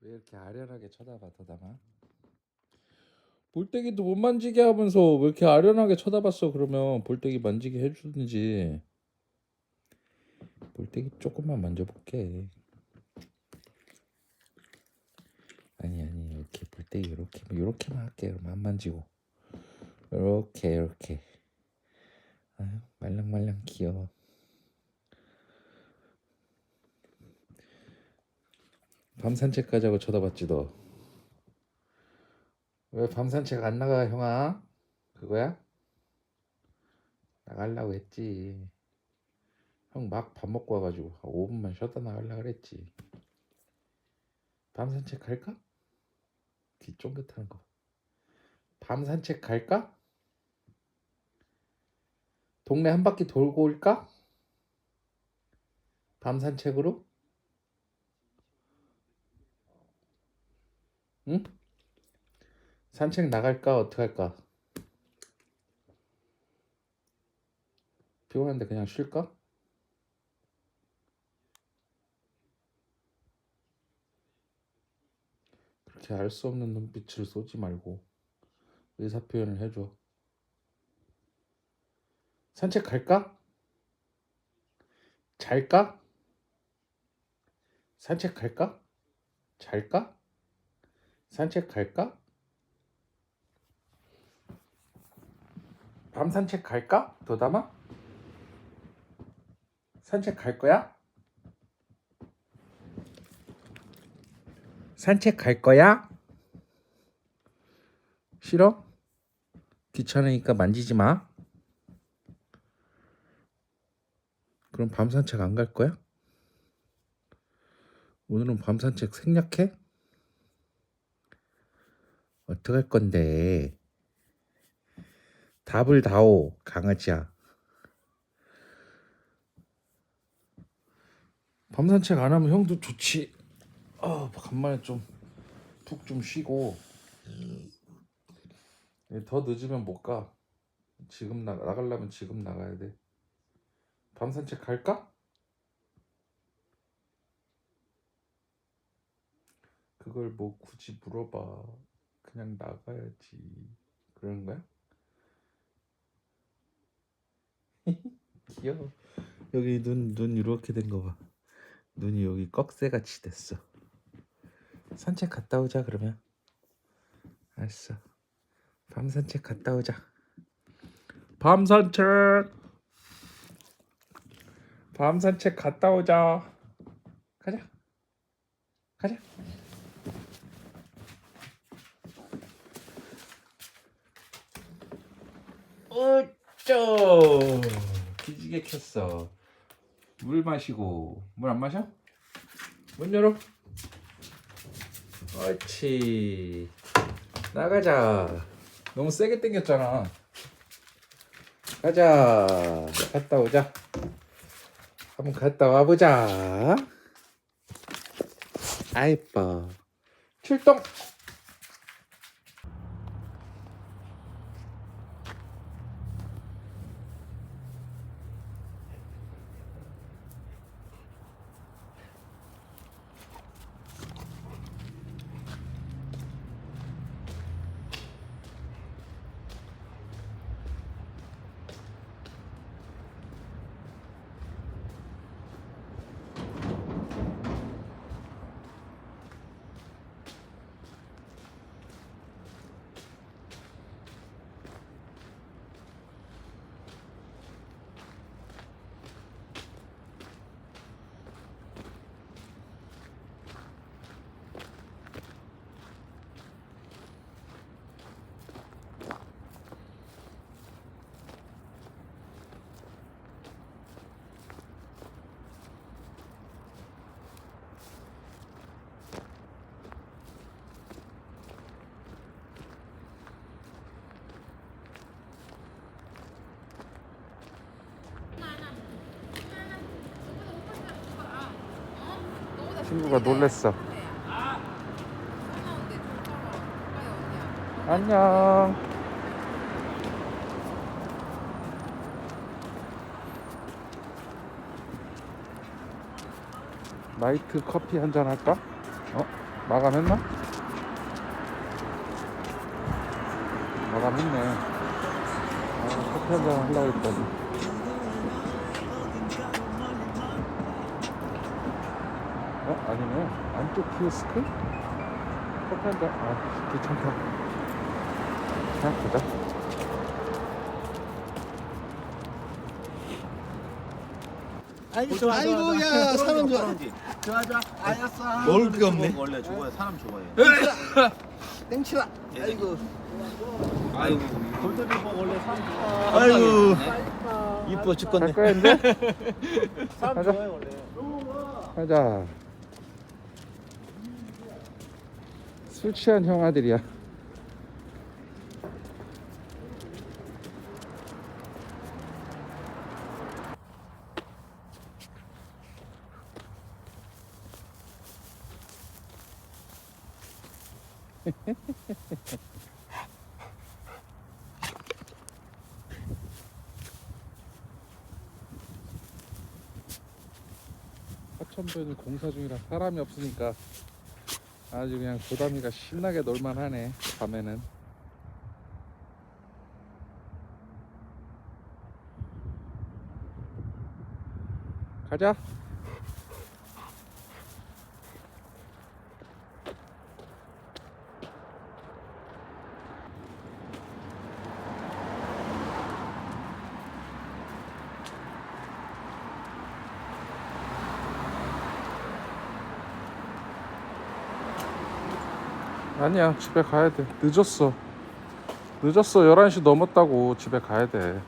왜 이렇게 아련하게 쳐다봐 더담아? 볼때기도 못 만지게 하면서 왜 이렇게 아련하게 쳐다봤어 그러면? 볼때기 만지게 해주든지. 볼때기 조금만 만져볼게. 아니 아니 이렇게 볼때기 이렇게 이렇게만 할게. 그럼 안 만지고. 이렇게 이렇게. 아유 말랑말랑 귀여워 밤 산책 가자고 쳐다봤지 너. 왜 밤 산책 안 나가 형아? 그거야? 나가려고 했지. 형 막 밥 먹고 와가지고 한 5분만 쉬었다 나가려 그랬지. 밤 산책 갈까? 귀 쫑긋하는 거. 밤 산책 갈까? 동네 한 바퀴 돌고 올까? 밤 산책으로? 응? 산책 나갈까? 어떡할까? 피곤한데 그냥 쉴까? 그렇게 알 수 없는 눈빛을 쏘지 말고 의사 표현을 해줘. 산책 갈까? 잘까? 산책 갈까? 잘까? 산책 갈까? 밤 산책 갈까? 도담아? 산책 갈 거야? 산책 갈 거야? 싫어? 귀찮으니까 만지지 마. 그럼 밤 산책 안 갈 거야? 오늘은 밤 산책 생략해? 어떡할 건데? 답을 다오, 강아지야. 밤 산책 안 하면 형도 좋지. 아, 간만에 좀 푹좀 쉬고. 예, 더 늦으면 못 가. 지금 나 나가려면 지금 나가야 돼. 밤 산책 갈까? 그걸 뭐 굳이 물어봐. 그냥 나가야지. 그러는 거야? 귀여워. 여기 눈, 눈 이렇게 된 거 봐. 눈이 여기 꺽쇠같이 됐어. 산책 갔다 오자, 그러면. 알았어. 밤 산책 갔다 오자. 밤 산책! 밤 산책 갔다 오자. 가자. 가자. 어쩌. 기지개 켰어. 물 마시고. 물 안 마셔? 문 열어. 옳지. 나가자. 너무 세게 당겼잖아. 가자. 갔다 오자. 한번 갔다 와보자. 아이뻐. 출동 친구가 놀랬어 안녕 나이트 커피 한 잔 할까? 어? 마감했나? 마감했네. 아, 커피 한 잔 하려고 했더니. 아니네. 안쪽 키오스크? 커피 한잔, 아, 귀찮다. 그냥 보자. 아이고 좋아 아이고, 야, 사람 좋아. 좋아 좋아 아야싸 먹을 게 없네. 원래 좋아해 사람 좋아해 땡치라. 아이고. 아이고 골드리버 원래 사람 좋아 아이고. 네. 이뻐 갈 죽겠네. 거야, 이제? 사람. 좋아해 원래 가자. 술 취한 형 아들이야. 하천부에는 공사 중이라 사람이 없으니까 아주 그냥 고담이가 신나게 놀만 하네 밤에는. 가자 아니야 집에 가야 돼. 늦었어. 늦었어. 11시 넘었다고 집에 가야 돼